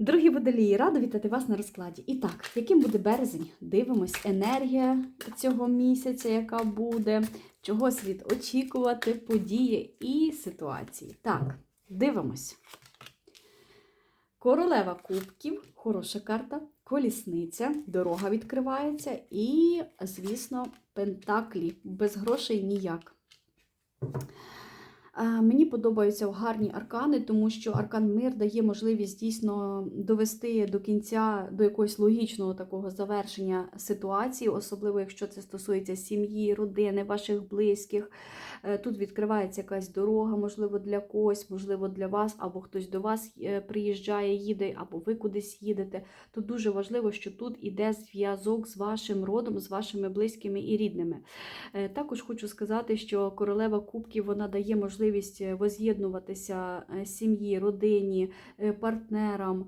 Дорогі водолії, рада вітати вас на розкладі. І так, яким буде березень? Дивимось, енергія цього місяця, яка буде, чого слід очікувати, події і ситуації. Так, дивимось. Королева кубків, хороша карта, колісниця, дорога відкривається і, звісно, пентаклі. Без грошей ніяк. Мені подобаються гарні аркани, тому що аркан мир дає можливість дійсно довести до кінця до якогось логічного такого завершення ситуації, особливо якщо це стосується сім'ї, родини, ваших близьких. Е, Тут відкривається якась дорога, можливо, для когось, можливо, для вас, або хтось до вас е, приїжджає, їде, або ви кудись їдете. Тут дуже важливо, що тут іде зв'язок з вашим родом, з вашими близькими і рідними. Е, Також хочу сказати, що королева кубків вона дає можливість е, воз'єднуватися е, сім'ї, родині, е, партнерам.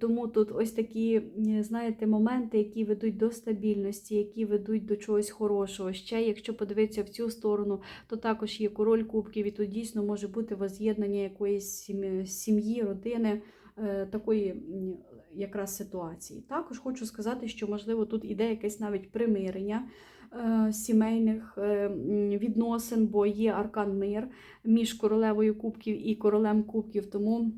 Тому тут ось такі, знаєте, моменти, які ведуть до стабільності, які ведуть до чогось хорошого. Ще, якщо подивитися в цю сторону, то також є король кубків, і тут дійсно може бути воз'єднання якоїсь сім'ї- родини, такої якраз ситуації. Також хочу сказати, що можливо тут іде якесь навіть примирення. е, Сімейних е, відносин, бо є аркан мир між королевою кубків і королем кубків. Тому,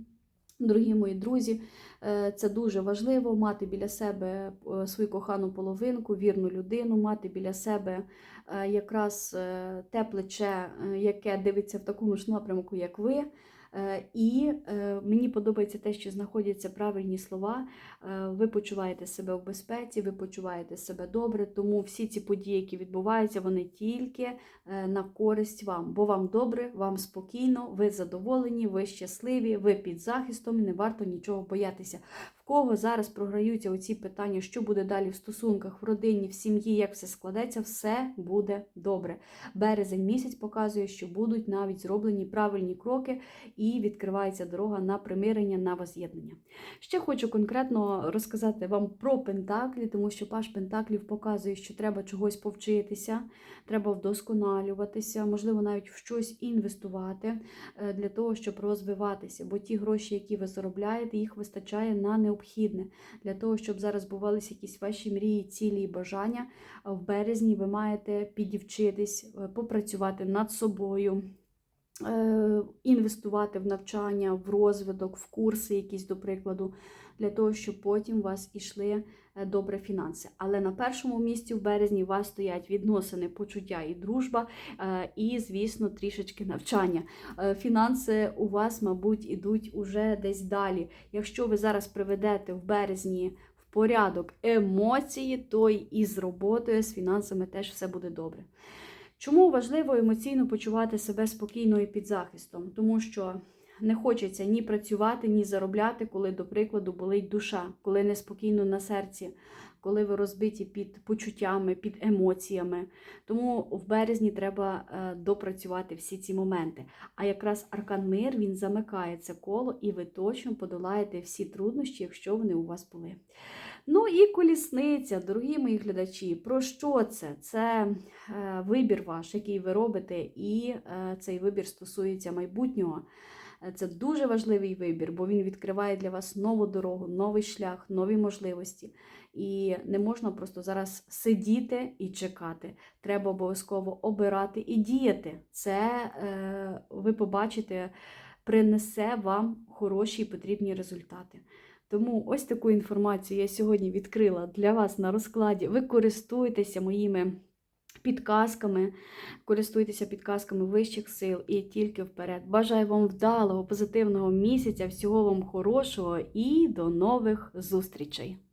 дорогі мої друзі, е, це дуже важливо мати біля себе свою кохану половинку, вірну людину, мати біля себе якраз те плече, яке дивиться в такому ж напрямку, як ви. Е, І е, мені подобається те, що знаходяться правильні слова. Е, Ви почуваєте себе в безпеці, ви почуваєте себе добре. Тому всі ці події, які відбуваються, вони тільки на користь вам. Бо вам добре, вам спокійно, ви задоволені, ви щасливі, ви під захистом, не варто нічого боятися. Кого зараз програються оці питання, що буде далі в стосунках, в родині, в сім'ї, як все складеться, все буде добре. Березень місяць показує, що будуть навіть зроблені правильні кроки і відкривається дорога на примирення, на воз'єднання. Ще хочу конкретно розказати вам про Пентаклі, тому що Паш Пентаклів показує, що треба чогось повчитися, треба вдосконалюватися, можливо, навіть в щось інвестувати е, для того, щоб розвиватися. Бо ті гроші, які ви заробляєте, їх вистачає на необхідне. Для того, щоб зараз збувалися якісь ваші мрії, цілі і бажання. В березні ви маєте підівчитись, е, попрацювати над собою. е, Інвестувати в навчання, в розвиток, в курси, якісь, до прикладу, для того, щоб потім у вас ішли е, добре фінанси. Але на першому місці в березні у вас стоять відносини, почуття і дружба, е, і, звісно, трішечки навчання. Е, Фінанси у вас, мабуть, ідуть уже десь далі. Якщо ви зараз приведете в березні в порядок емоції, то й із роботою, з фінансами теж все буде добре. Чому важливо емоційно почувати себе спокійно і під захистом? Тому що не хочеться ні працювати, ні заробляти, коли, до прикладу, болить душа, коли неспокійно на серці, коли ви розбиті під почуттями, під емоціями. Тому в березні треба е, допрацювати всі ці моменти. А якраз аркан мир він замикає це коло, і ви точно подолаєте всі труднощі, якщо вони у вас були. Ну і колісниця, дорогі мої глядачі, про що це? Це е, вибір ваш, який ви робите, і е, цей вибір стосується майбутнього. Е, Це дуже важливий вибір, бо він відкриває для вас нову дорогу, новий шлях, нові можливості. І не можна просто зараз сидіти і чекати. Треба обов'язково обирати і діяти. Це е, ви побачите, принесе вам хороші і потрібні результати. Тому ось таку інформацію я сьогодні відкрила для вас на розкладі. Ви користуєтеся моїми підказками, користуйтеся підказками вищих сил і тільки вперед. Бажаю вам вдалого, позитивного місяця, всього вам хорошого і до нових зустрічей!